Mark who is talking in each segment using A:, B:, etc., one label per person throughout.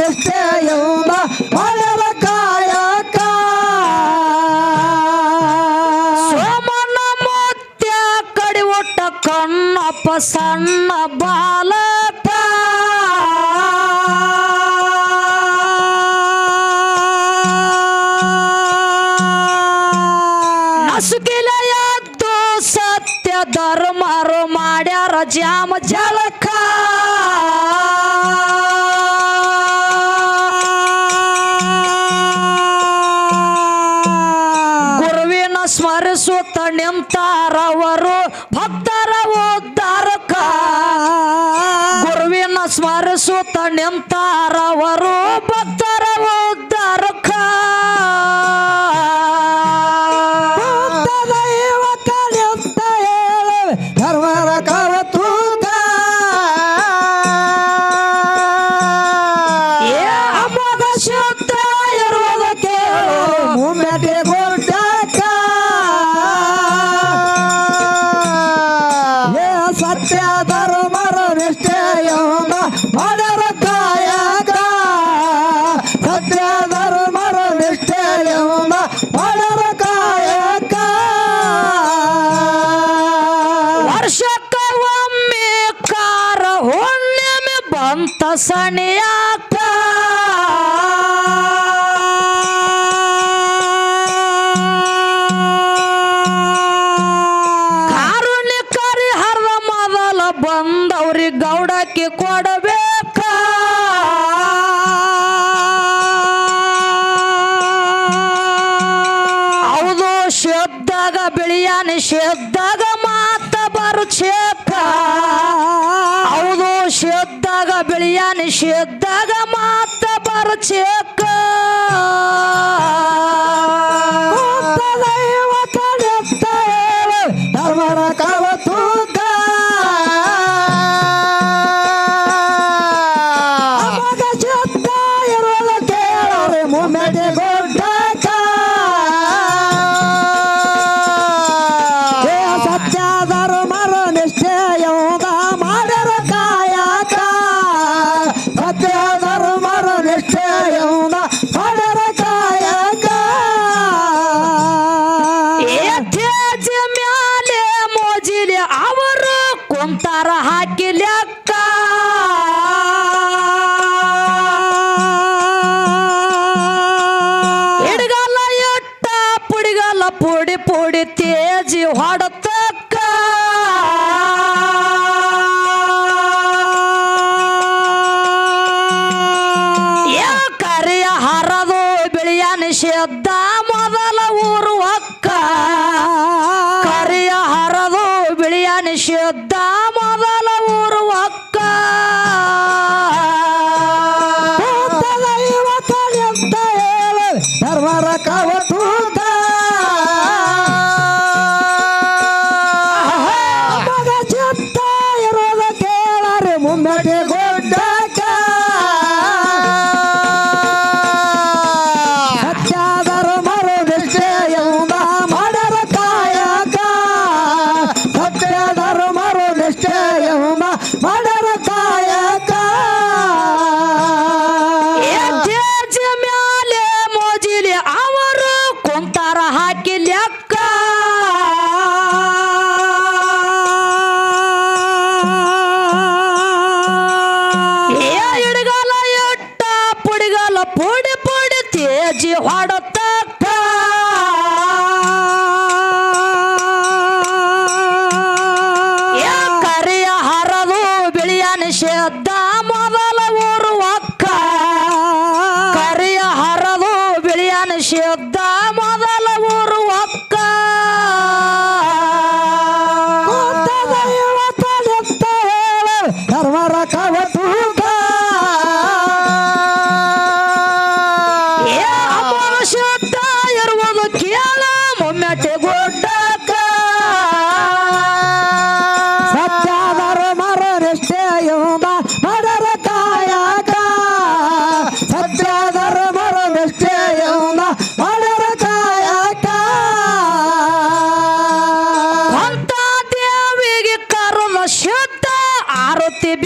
A: ನಿಷ್ಠೆ ಎಂಬ ಮನವ ಕಾಯಕ.
B: ಸೋಮನ ಮುತ್ಯ ಕಡಿವೊಟ್ಟ ಸಣ್ಣ ಬಾಲಕ. ನಸುಕಿಲ ಎದ್ದು ಸತ್ಯ ಧರ್ಮರು ಮಾಡ್ಯಾರ ಜಾಮ ಜಲಕ ಸುತ್ತ ನಿಂತಾರವರು ಭಕ್ತರ ಉದ್ಧಾರಕ ಗುರುವಿನ ಸ್ಮರಿಸುತ್ತ ನಿಂತಾರವರು ಭಕ್ತರ
A: ಉದ್ದಾರಕ ಧರ್ಮದ ಕಾವತ್ತು
B: ಶಬ್ದಾಗ ಬೆಳೆಯಾನ ಶಬ್ದಾಗ ಮಾತ ಬರು ಕ್ಷೇತ್ರ ಹೌದು ಶಬ್ದಾಗ ಬೆಳೆಯಾನ ಶಬ್ದಾಗ ಮಾತ ಬರು ಕ್ಷೇತ್ರ ಹೊಡಿತೇಜಿ ಹೊಡತ মেটে গো ಪೋಡೆ ಪೋಡೆ ತೇಜಿ
A: ಹಾಡೋ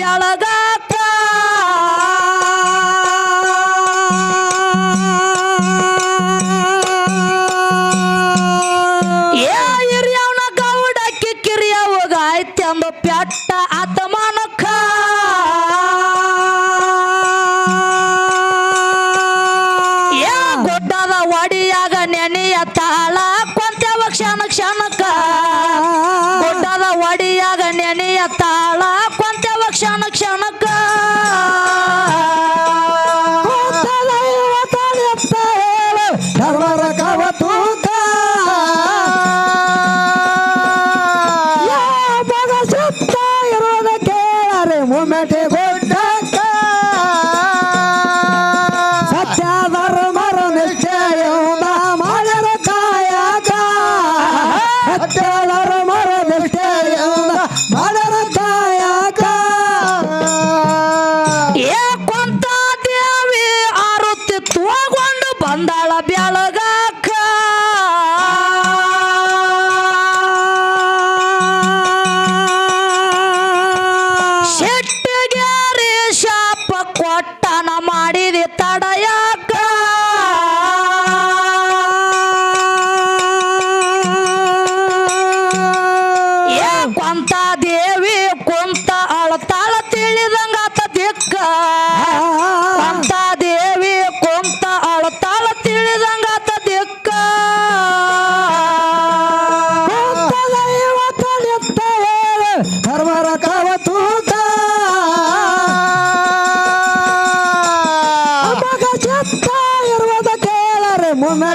A: ಕೆಳಗಾತ
B: ಏ ಹಿರಿಯವನ ಪೆಟ್ಟ ಆತಮಾನಕ್ಕ ಗೊಡ್ಡದ ಒಡಿಯಾಗ ನೆನೆಯ ತಾಳ
A: shit.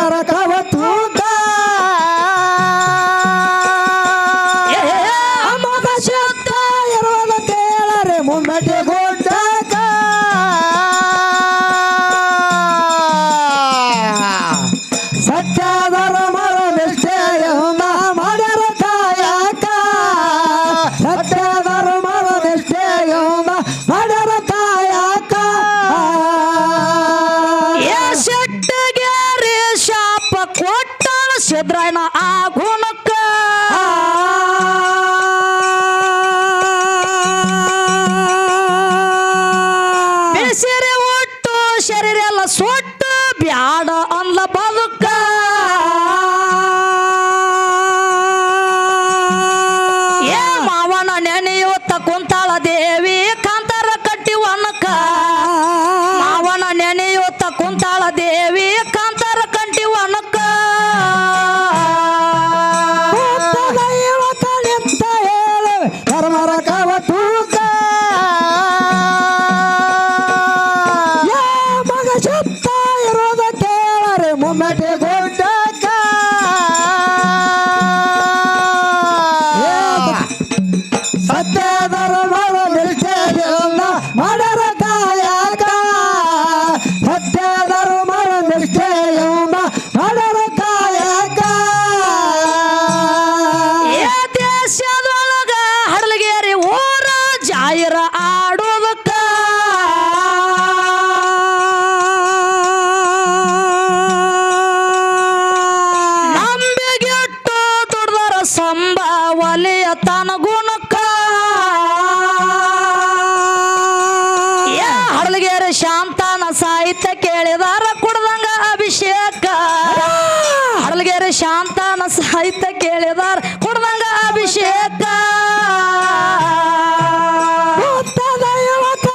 A: ಧರ್ಮರ
B: my back,